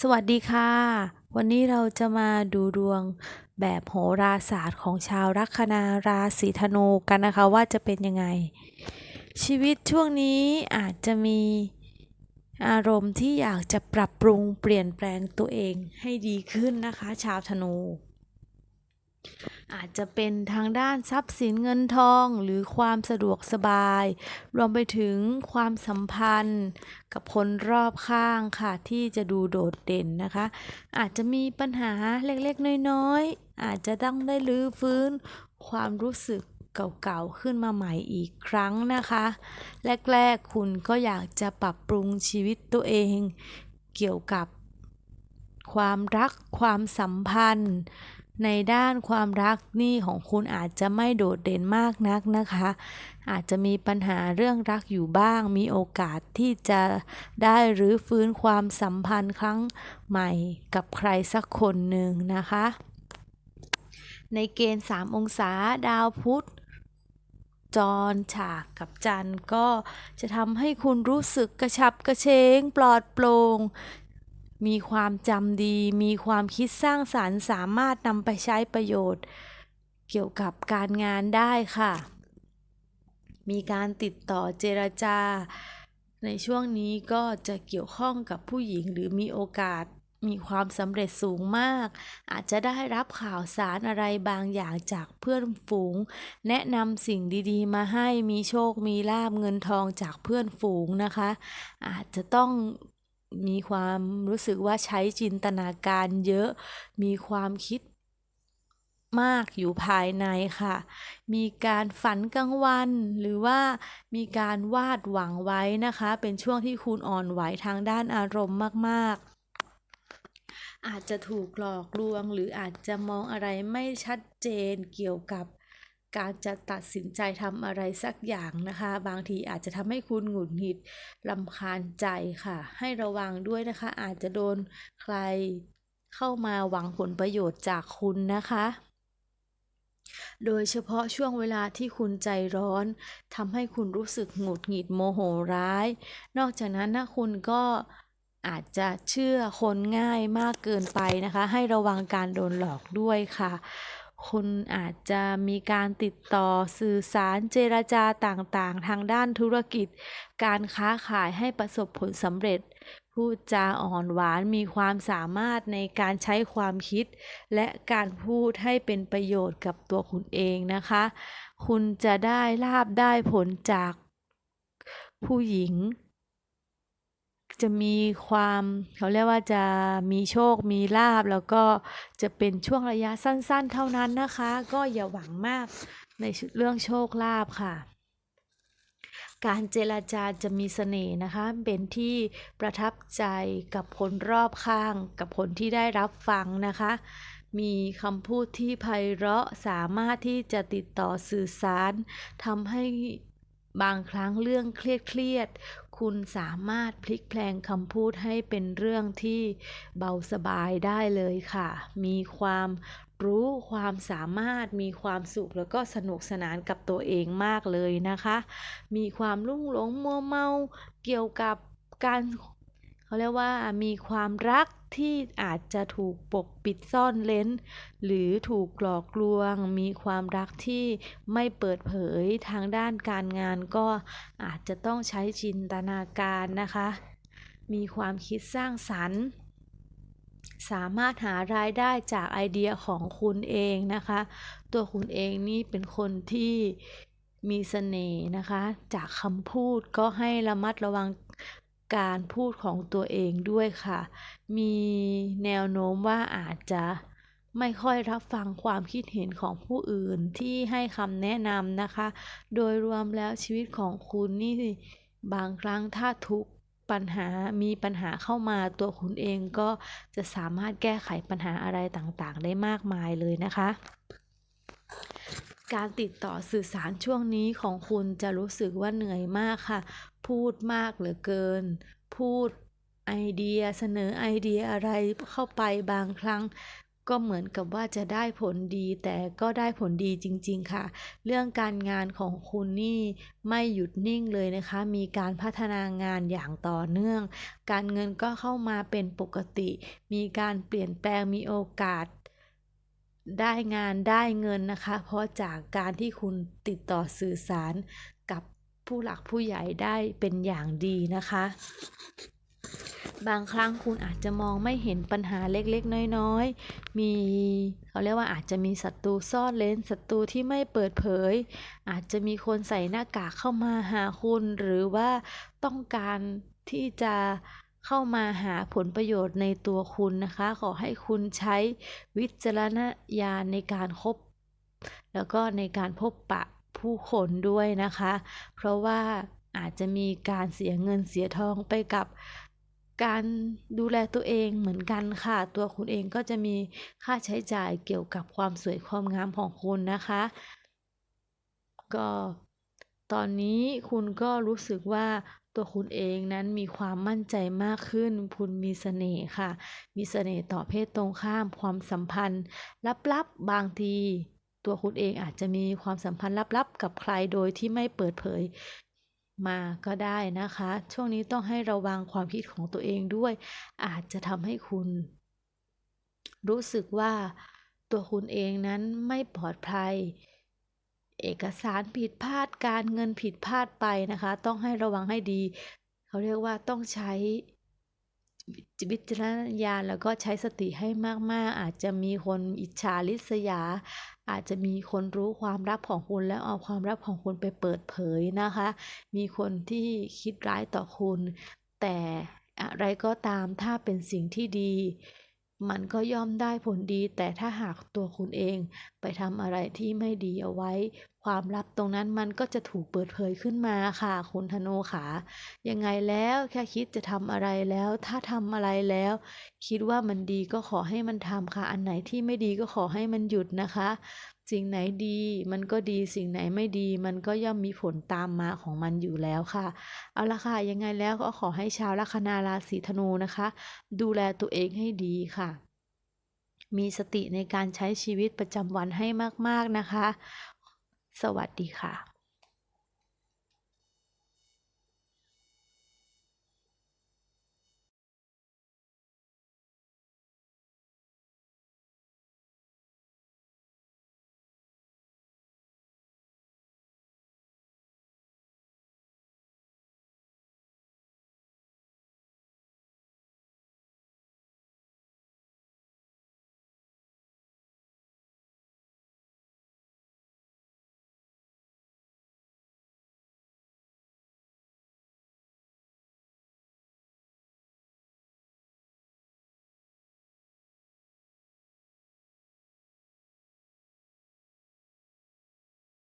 สวัสดีค่ะ วันนี้เราจะมาดูดวงแบบโหราศาสตร์ของชาวลัคนาราศีธนูกันนะคะว่าจะเป็นยังไง ชีวิตช่วงนี้อาจจะมีอารมณ์ที่อยากจะปรับปรุงเปลี่ยนแปลงตัวเองให้ดีขึ้นนะคะ ชาวธนู อาจจะเป็นทางด้านทรัพย์สินเงินทองหรือความสะดวกสบาย รวมไปถึงความสัมพันธ์ กับคนรอบข้างค่ะที่จะดูโดดเด่นนะคะ อาจจะมีปัญหาเล็กๆ น้อยๆ อาจจะต้องได้รื้อฟื้นความรู้สึกเก่าๆ ขึ้นมาใหม่อีกครั้งนะคะ แรกๆ คุณก็อยากจะปรับปรุงชีวิตตัวเอง เกี่ยวกับความรักความสัมพันธ์ ในด้านความรักนี่ของคุณอาจจะไม่โดดเด่นมากนักนะคะ อาจจะมีปัญหาเรื่องรักอยู่บ้าง มีโอกาสที่จะได้หรือฟื้นความสัมพันธ์ครั้งใหม่กับใครสักคนหนึ่งนะคะ ในเกณฑ์ 3 องศาดาวพุธจรฉากกับจันทร์ก็จะทำให้คุณรู้สึกกระชับกระเฉงปลอดโปร่ง มีความจำดี มีความคิดสร้างสารรค์สามารถนำไปใช้ประโยชน์ เกี่ยวกับการงานได้ค่ะ มีการติดต่อเจรจา ในช่วงนี้ก็จะเกี่ยวข้องกับผู้หญิงหรือมีโอกาสมีความสำเร็จสูงมาก อาจจะได้รับข่าวสารอะไรบางอย่างจากเพื่อนฝูง แนะนำสิ่งดีๆ มาให้มีโชคมีลาบเงินทองจากเพื่อนฝูงนะคะ อาจจะต้อง มีความรู้สึกว่าใช้จินตนาการเยอะ มีความคิดมากอยู่ภายในค่ะ มีการฝันกลางวัน หรือว่ามีการวาดหวังไว้นะคะ เป็นช่วงที่คุณอ่อนไหวทางด้านอารมณ์มากๆ อาจจะถูกหลอกลวง หรืออาจจะมองอะไรไม่ชัดเจนเกี่ยวกับ การจะตัดสินใจทำอะไรสักอย่างนะคะ บางทีอาจจะทำให้คุณหงุดหงิดลำคาญใจค่ะ ให้ระวังด้วยนะคะ อาจจะโดนใครเข้ามาหวังผลประโยชน์จากคุณนะคะ โดยเฉพาะช่วงเวลาที่คุณใจร้อนทำให้คุณรู้สึกหงุดหงิดโมโหร้าย นอกจากนั้นนะคุณก็อาจจะเชื่อคนง่ายมากเกินไปนะคะ ให้ระวังการโดนหลอกด้วยค่ะ คุณอาจจะมีการติดต่อสื่อสารเจรจาต่างๆ ทางด้านธุรกิจ การค้าขายให้ประสบผลสำเร็จ พูดจาอ่อนหวานมีความสามารถในการใช้ความคิด และการพูดให้เป็นประโยชน์กับตัวคุณเองนะคะ คุณจะได้ลาบได้ผลจากผู้หญิง จะมีความเขาเรียกว่าจะมีโชคมีลาบ แล้วก็จะเป็นช่วงระยะสั้นๆ เท่านั้นนะคะ ก็อย่าหวังมากในเรื่องโชคลาภค่ะ การเจรจาจะมีเสน่ห์นะคะ เป็นที่ประทับใจกับคนรอบข้าง กับคนที่ได้รับฟังนะคะ มีคำพูดที่ไพเราะสามารถที่จะติดต่อสื่อสารทำให้ บางครั้งเรื่องเครียดๆคุณสามารถพลิกแพลงคำพูดให้เป็นเรื่องที่เบาสบายได้เลยค่ะ มีความรู้ความสามารถมีความสุขแล้วก็สนุกสนานกับตัวเองมากเลยนะคะ มีความลุ่งหลงมัวเมาเกี่ยวกับการเขาเรียกว่ามีความรัก ที่อาจจะถูกปกปิดซ่อนเร้น หรือถูกหลอกลวง มีความรักที่ไม่เปิดเผยทางด้านการงานก็อาจจะต้องใช้จินตนาการนะคะ มีความคิดสร้างสรรค์สามารถหารายได้จากไอเดียของคุณเองนะคะ ตัวคุณเองนี่เป็นคนที่มีเสน่ห์นะคะ จากคำพูดก็ให้ระมัดระวัง การพูดของตัวเองด้วยค่ะ มีแนวโน้มว่าอาจจะไม่ค่อยรับฟังความคิดเห็นของผู้อื่นที่ให้คำแนะนำนะคะ โดยรวมแล้วชีวิตของคุณนี่บางครั้งถ้าทุกปัญหามีปัญหาเข้ามาตัวคุณเองก็จะสามารถแก้ไขปัญหาอะไรต่างๆ ได้มากมายเลยนะคะ การติดต่อสื่อสารช่วงนี้ของคุณจะรู้สึกว่าเหนื่อยมากค่ะ พูดมากเหลือเกิน พูดไอเดียเสนอไอเดียอะไรเข้าไปบางครั้ง ก็เหมือนกับว่าจะได้ผลดีแต่ก็ได้ผลดีจริง ๆ ค่ะ เรื่องการงานของคุณนี่ไม่หยุดนิ่งเลยนะคะ มีการพัฒนางานอย่างต่อเนื่อง การเงินก็เข้ามาเป็นปกติ มีการเปลี่ยนแปลงมีโอกาสได้งานได้เงินนะคะ เพราะจากการที่คุณติดต่อสื่อสาร ผู้หลักผู้ใหญ่ได้เป็นอย่างดีนะคะ บางครั้งคุณอาจจะมองไม่เห็นปัญหาเล็กๆ น้อยๆ มีเขาเรียกว่าอาจจะมีศัตรูซ่อนเร้นศัตรูที่ไม่เปิดเผย อาจจะมีคนใส่หน้ากากเข้ามาหาคุณหรือว่าต้องการที่จะเข้ามาหาผลประโยชน์ในตัวคุณนะคะ ขอให้คุณใช้วิจารณญาณในการคบแล้วก็ในการพบปะ ผู้คนด้วยนะคะ เพราะว่าอาจจะมีการเสียเงินเสียทองไปกับการดูแลตัวเองเหมือนกันค่ะ ตัวคุณเองก็จะมีค่าใช้จ่ายเกี่ยวกับความสวยความงามของคุณนะคะ ก็ตอนนี้คุณก็รู้สึกว่าตัวคุณเองนั้นมีความมั่นใจมากขึ้น คุณมีเสน่ห์ค่ะ มีเสน่ห์ต่อเพศตรงข้ามความสัมพันธ์ ลับๆบางที ตัวคุณเองอาจจะมีความสัมพันธ์ลับๆ กับใครโดยที่ไม่เปิดเผยมาก็ได้นะคะ ช่วงนี้ต้องให้ระวังความคิดของตัวเองด้วย อาจจะทำให้คุณ รู้สึกว่าตัวคุณเองนั้นไม่ปลอดภัย เอกสารผิดพลาดการเงินผิดพลาดไปนะคะ ต้องให้ระวังให้ดี เขาเรียกว่าต้องใช้วิจารณญาณแล้วก็ใช้สติให้มาก ๆ อาจจะมีคนอิจฉาริษยา อาจจะมีคนรู้ความลับของคุณแล้วเอาความลับของคุณไปเปิดเผยนะคะ มีคนที่คิดร้ายต่อคุณ แต่อะไรก็ตามถ้าเป็นสิ่งที่ดี มันก็ย่อมได้ผลดี แต่ถ้าหากตัวคุณเองไปทำอะไรที่ไม่ดีเอาไว้ ความลับตรงนั้นมันก็จะถูกเปิดเผยขึ้นมาค่ะคุณธนูขายังไงแล้วแค่คิดจะทำอะไรแล้ว ถ้าทำอะไรแล้ว คิดว่ามันดีก็ขอให้มันทำค่ะ อันไหนที่ไม่ดีก็ขอให้มันหยุดนะคะ สิ่งไหนดีมันก็ดีสิ่งไหนไม่ดี มันก็ย่อมมีผลตามมาของมันอยู่แล้วค่ะ เอาละค่ะ ยังไงแล้วก็ขอให้ชาวลัคนาราศีธนูนะคะ ดูแลตัวเองให้ดีค่ะ มีสติในการใช้ชีวิตประจำวันให้มาก ๆนะคะ สวัสดีค่ะ